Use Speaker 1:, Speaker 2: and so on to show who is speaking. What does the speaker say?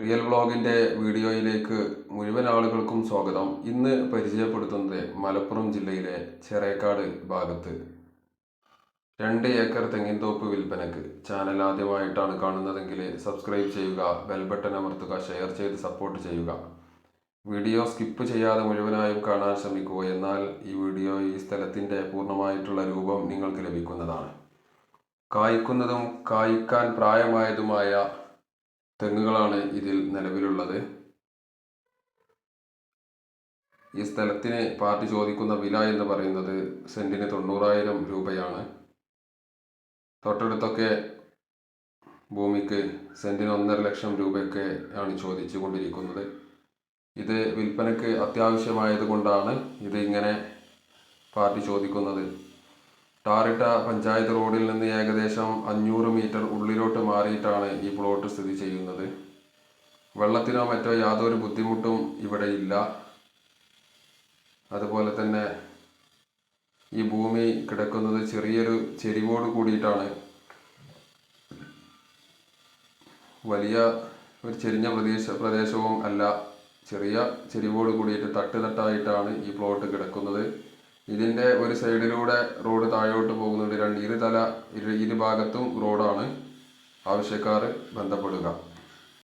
Speaker 1: Real വ്ളോഗിന്റെ വീഡിയോയിലേക്ക് മുഴുവൻ ആളുകൾക്കും സ്വാഗതം. ഇന്ന് പരിചയപ്പെടുത്തുന്നത് മലപ്പുറം ജില്ലയിലെ ചെറേക്കാട് ഭാഗത്ത്. രണ്ട് ഏക്കർ തെങ്ങിൻതോപ്പ് വിൽപ്പനക്ക് ചാനൽ ആദ്യമായിട്ടാണ് കാണുന്നതെങ്കിൽ സബ്സ്ക്രൈബ് ചെയ്യുക ബെൽ ബട്ടൺ അമർത്തുക ഷെയർ ചെയ്ത് സപ്പോർട്ട് ചെയ്യുക. വീഡിയോ സ്കിപ്പ് ചെയ്യാതെ മുഴുവനായും കാണാൻ ശ്രമിക്കുക എന്നാൽ ഈ വീഡിയോ ഈ സ്ഥലത്തിന്റെ പൂർണമായിട്ടുള്ള രൂപം നിങ്ങൾക്ക് ലഭിക്കുന്നതാണ്. കായ്ക്കുന്നതും കായ്ക്കാൻ പ്രായമായതുമായ തെങ്ങുകളാണ് ഇതിൽ നിലവിലുള്ളത്. ഈ സ്ഥലത്തിന് പാർട്ടി ചോദിക്കുന്ന വില എന്ന് പറയുന്നത് സെന്റിന് തൊണ്ണൂറായിരം രൂപയാണ്. തൊട്ടടുത്തൊക്കെ ഭൂമിക്ക് സെന്റിന് ഒന്നര ലക്ഷം രൂപയൊക്കെ ആണ് ചോദിച്ചു കൊണ്ടിരിക്കുന്നത്. ഇത് വിൽപ്പനയ്ക്ക് അത്യാവശ്യമായത് കൊണ്ടാണ് ഇത് ഇങ്ങനെ പാർട്ടി ചോദിക്കുന്നത്. ടാറിട്ട പഞ്ചായത്ത് റോഡിൽ നിന്ന് ഏകദേശം അഞ്ഞൂറ് മീറ്റർ ഉള്ളിലോട്ട് മാറിയിട്ടാണ് ഈ പ്ലോട്ട് സ്ഥിതി ചെയ്യുന്നത്. വെള്ളത്തിനോ മറ്റോ യാതൊരു ബുദ്ധിമുട്ടും ഇവിടെ ഇല്ല. അതുപോലെ തന്നെ ഈ ഭൂമി കിടക്കുന്നത് ചെറിയൊരു ചെരിവോട് കൂടിയിട്ടാണ്. വലിയ ഒരു ചെരിഞ്ഞ പ്രദേശ പ്രദേശവും അല്ല ചെറിയ ചെരിവോട് കൂടിയിട്ട് തട്ട് തട്ടായിട്ടാണ് ഈ പ്ലോട്ട് കിടക്കുന്നത്. ഇതിന്റെ ഒരു സൈഡിലൂടെ റോഡ് താഴോട്ട് പോകുന്നുണ്ട് രണ്ട് ഇരുതല ഇരു ഇരുഭാഗത്തും റോഡാണ്. ആവശ്യക്കാർ ബന്ധപ്പെടുക.